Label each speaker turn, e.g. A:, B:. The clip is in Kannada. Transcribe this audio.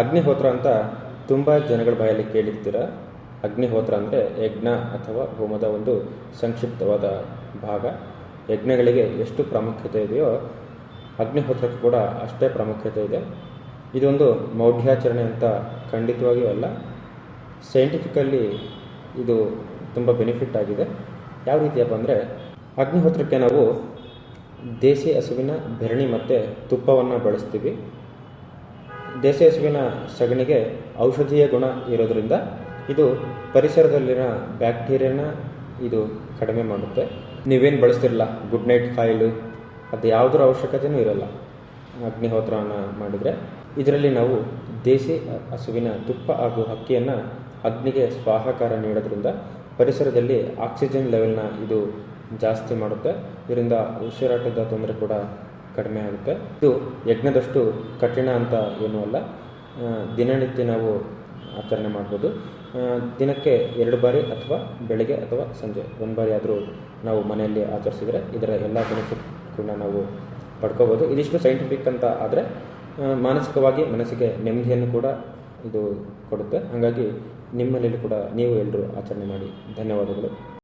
A: ಅಗ್ನಿಹೋತ್ರ ಅಂತ ತುಂಬ ಜನಗಳ ಬಾಯಲ್ಲಿ ಕೇಳಿರ್ತೀರ. ಅಗ್ನಿಹೋತ್ರ ಅಂದರೆ ಯಜ್ಞ ಅಥವಾ ಹೋಮದ ಒಂದು ಸಂಕ್ಷಿಪ್ತವಾದ ಭಾಗ. ಯಜ್ಞಗಳಿಗೆ ಎಷ್ಟು ಪ್ರಾಮುಖ್ಯತೆ ಇದೆಯೋ ಅಗ್ನಿಹೋತ್ರಕ್ಕೆ ಕೂಡ ಅಷ್ಟೇ ಪ್ರಾಮುಖ್ಯತೆ ಇದೆ. ಇದೊಂದು ಮೌಢ್ಯಾಚರಣೆ ಅಂತ ಖಂಡಿತವಾಗಿಯೂ ಅಲ್ಲ. ಸೈಂಟಿಫಿಕಲ್ಲಿ ಇದು ತುಂಬ ಬೆನಿಫಿಟ್ ಆಗಿದೆ. ಯಾವ ರೀತಿಯಪ್ಪ ಅಂದರೆ ಅಗ್ನಿಹೋತ್ರಕ್ಕೆ ನಾವು ದೇಸಿ ಹಸುವಿನ ಬೆರಣಿ ಮತ್ತು ತುಪ್ಪವನ್ನು ಬಳಸ್ತೀವಿ. ದೇಸಿ ಹಸುವಿನ ಸಗಣಿಗೆ ಔಷಧೀಯ ಗುಣ ಇರೋದರಿಂದ ಇದು ಪರಿಸರದಲ್ಲಿನ ಬ್ಯಾಕ್ಟೀರಿಯಾನ ಇದು ಕಡಿಮೆ ಮಾಡುತ್ತೆ. ನೀವೇನು ಬಳಸ್ತಿರಲ್ಲ ಗುಡ್ ನೈಟ್ ಕಾಯಿಲು. ಅದು ಯಾವುದರ ಅವಶ್ಯಕತೆಯೂ ಇರಲ್ಲ. ಅಗ್ನಿಹೋತ್ರವನ್ನು ಮಾಡಿದರೆ. ಇದರಲ್ಲಿ ನಾವು ದೇಸಿ ಹಸುವಿನ ತುಪ್ಪ ಹಾಗೂ ಅಕ್ಕಿಯನ್ನು ಅಗ್ನಿಗೆ ಸ್ವಾಹಾಕಾರ ನೀಡೋದ್ರಿಂದ ಪರಿಸರದಲ್ಲಿ ಆಕ್ಸಿಜನ್ ಲೆವೆಲ್ನ ಇದು ಜಾಸ್ತಿ ಮಾಡುತ್ತೆ. ಇದರಿಂದ ಉಸಿರಾಟದ ತೊಂದರೆ ಕೂಡ ಕಡಿಮೆ ಆಗುತ್ತೆ. ಇದು ಯಜ್ಞದಷ್ಟು ಕಠಿಣ ಅಂತ ಏನೂ ಅಲ್ಲ. ದಿನನಿತ್ಯ ನಾವು ಆಚರಣೆ ಮಾಡ್ಬೋದು. ದಿನಕ್ಕೆ ಎರಡು ಬಾರಿ ಅಥವಾ ಬೆಳಿಗ್ಗೆ ಅಥವಾ ಸಂಜೆ ಒಂದು ಬಾರಿ ಆದರೂ ನಾವು ಮನೆಯಲ್ಲಿ ಆಚರಿಸಿದರೆ ಇದರ ಎಲ್ಲ ಬೆನಿಫಿಟ್ ಕೂಡ ನಾವು ಪಡ್ಕೋಬೋದು. ಇದಿಷ್ಟು ಸೈಂಟಿಫಿಕ್ ಅಂತ ಆದರೆ ಮಾನಸಿಕವಾಗಿ ಮನಸ್ಸಿಗೆ ನೆಮ್ಮದಿಯನ್ನು ಕೂಡ ಇದು ಕೊಡುತ್ತೆ. ಹಾಗಾಗಿ ನಿಮ್ಮನೇಲಿ ಕೂಡ ನೀವು ಎಲ್ಲರೂ ಆಚರಣೆ ಮಾಡಿ. ಧನ್ಯವಾದಗಳು.